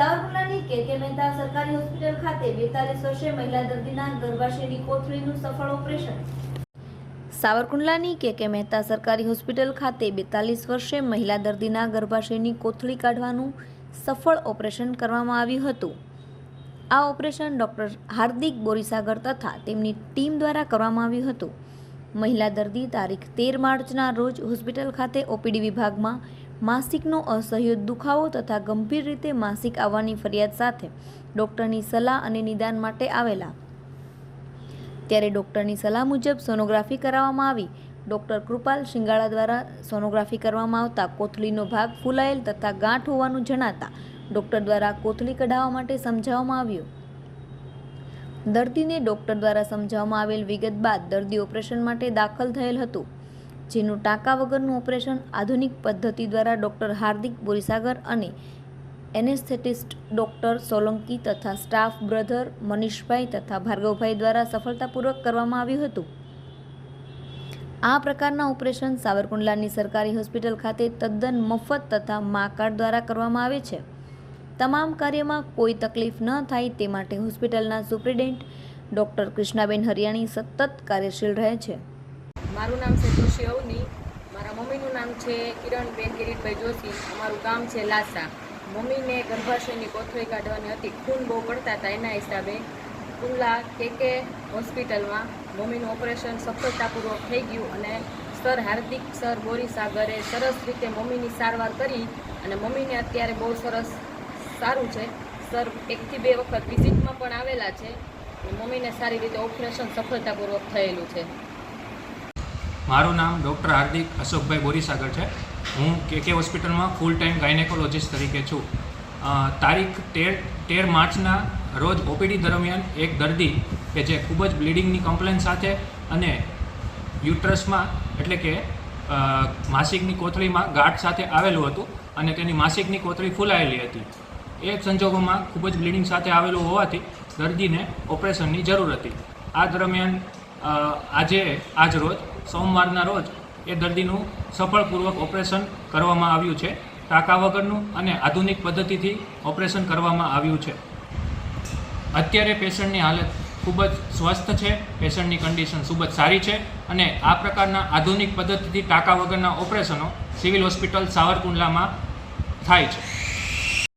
સાવરકુંડલાની કે કે મહેતા સરકારી હોસ્પિટલ ખાતે બેતાલીસ વર્ષે મહિલા દર્દીના ગર્ભાશયની કોથળીનું સફળ ઓપરેશન. સાવરકુંડલાની કે કે મહેતા સરકારી હોસ્પિટલ ખાતે બેતાલીસ વર્ષે મહિલા દર્દીના ગર્ભાશયની કોથળી કાઢવાનું સફળ ઓપરેશન કરવામાં આવ્યું હતું. આ ઓપરેશન ડૉક્ટર હાર્દિક બોરીસાગર તથા તેમની ટીમ દ્વારા કરવામાં આવ્યું હતું. મહિલા દર્દી તારીખ તેર માર્ચના રોજ હોસ્પિટલ ખાતે ઓપીડી વિભાગમાં માસિકનો અસહ્ય દુખાવો તથા ગંભીર રીતે માસિક આવવાની ફરિયાદ સાથે ડૉક્ટરની સલાહ અને નિદાન માટે આવેલા. ત્યારે ડૉક્ટરની સલાહ મુજબ સોનોગ્રાફી કરાવવામાં આવી. ડૉક્ટર કૃપાલ શિંગાળા દ્વારા સોનોગ્રાફી કરવામાં આવતા કોથળીનો ભાગ ફૂલાયેલ તથા ગાંઠ હોવાનું જણાતા ડૉક્ટર દ્વારા કોથળી કઢાવવા માટે સમજાવવામાં આવ્યું. દર્દીને ડૉક્ટર દ્વારા સમજાવવામાં આવેલ વિગત બાદ દર્દી ઓપરેશન માટે દાખલ થયેલ હતું, જેનું ટાંકા વગરનું ઓપરેશન આધુનિક પદ્ધતિ દ્વારા ડૉક્ટર હાર્દિક બોરીસાગર અને એનેસ્થેટિસ્ટ ડૉક્ટર સોલંકી તથા સ્ટાફ બ્રધર મનીષભાઈ તથા ભાર્ગવભાઈ દ્વારા સફળતાપૂર્વક કરવામાં આવ્યું હતું. આ પ્રકારના ઓપરેશન સાવરકુંડલાની સરકારી હોસ્પિટલ ખાતે તદ્દન મફત તથા મા કાર્ડ દ્વારા કરવામાં આવે છે. તમામ કાર્યમાં કોઈ તકલીફ ન થાય તે માટે હોસ્પિટલના સુપ્રિન્ટેન્ડન્ટ ડૉક્ટર કૃષ્ણાબેન હરિયાણી સતત કાર્યશીલ રહે છે. મારું નામ છે જોશી અવની. મારા મમ્મીનું નામ છે કિરણબેન કિરીટભાઈ જોશી. અમારું ગામ છે લાસા. મમ્મીને ગર્ભાશયની કોથળી કાઢવાની હતી. ખૂન બહુ પડતા હતા એના હિસાબે. કુલ્લા કે કે હોસ્પિટલમાં મમ્મીનું ઓપરેશન સફળતાપૂર્વક થઈ ગયું અને સર હાર્દિક, સર બોરીસાગરે સરસ રીતે મમ્મીની સારવાર કરી અને મમ્મીને અત્યારે બહુ સરસ સારું છે. સર, એકથી બે વખત વિઝિટમાં પણ આવેલા છે. મમ્મીને સારી રીતે ઓપરેશન સફળતાપૂર્વક થયેલું છે. મારું નામ ડૉક્ટર હાર્દિક અશોકભાઈ બોરીસાગર છે. હું કે કે હોસ્પિટલમાં ફૂલ ટાઈમ ગાયનેકોલોજીસ્ટ તરીકે છું. તારીખ તેર તેર માર્ચના રોજ ઓપીડી દરમિયાન એક દર્દી કે જે ખૂબ જ બ્લીડિંગની કમ્પ્લેન સાથે અને યુટ્રસમાં એટલે કે માસિકની કોથળીમાં ગાંઠ સાથે આવેલું હતું અને તેની માસિકની કોથળી ફૂલાયેલી હતી. એ સંજોગોમાં ખૂબ જ બ્લીડિંગ સાથે આવેલું હોવાથી દર્દીને ઓપરેશનની જરૂર હતી. આ દરમિયાન આજે, આજ રોજ, સોમવારના રોજ એ દર્દીનું સફળપૂર્વક ઓપરેશન કરવામાં આવ્યું છે. ટાંકા વગરનું અને આધુનિક પદ્ધતિથી ઓપરેશન કરવામાં આવ્યું છે. અત્યારે પેશન્ટની હાલત ખૂબ જ સ્વસ્થ છે, પેશન્ટની કન્ડિશન ખૂબ જ સારી છે અને આ પ્રકારના આધુનિક પદ્ધતિથી ટાંકા વગરના ઓપરેશનો સિવિલ હોસ્પિટલ સાવરકુંડલામાં થાય છે.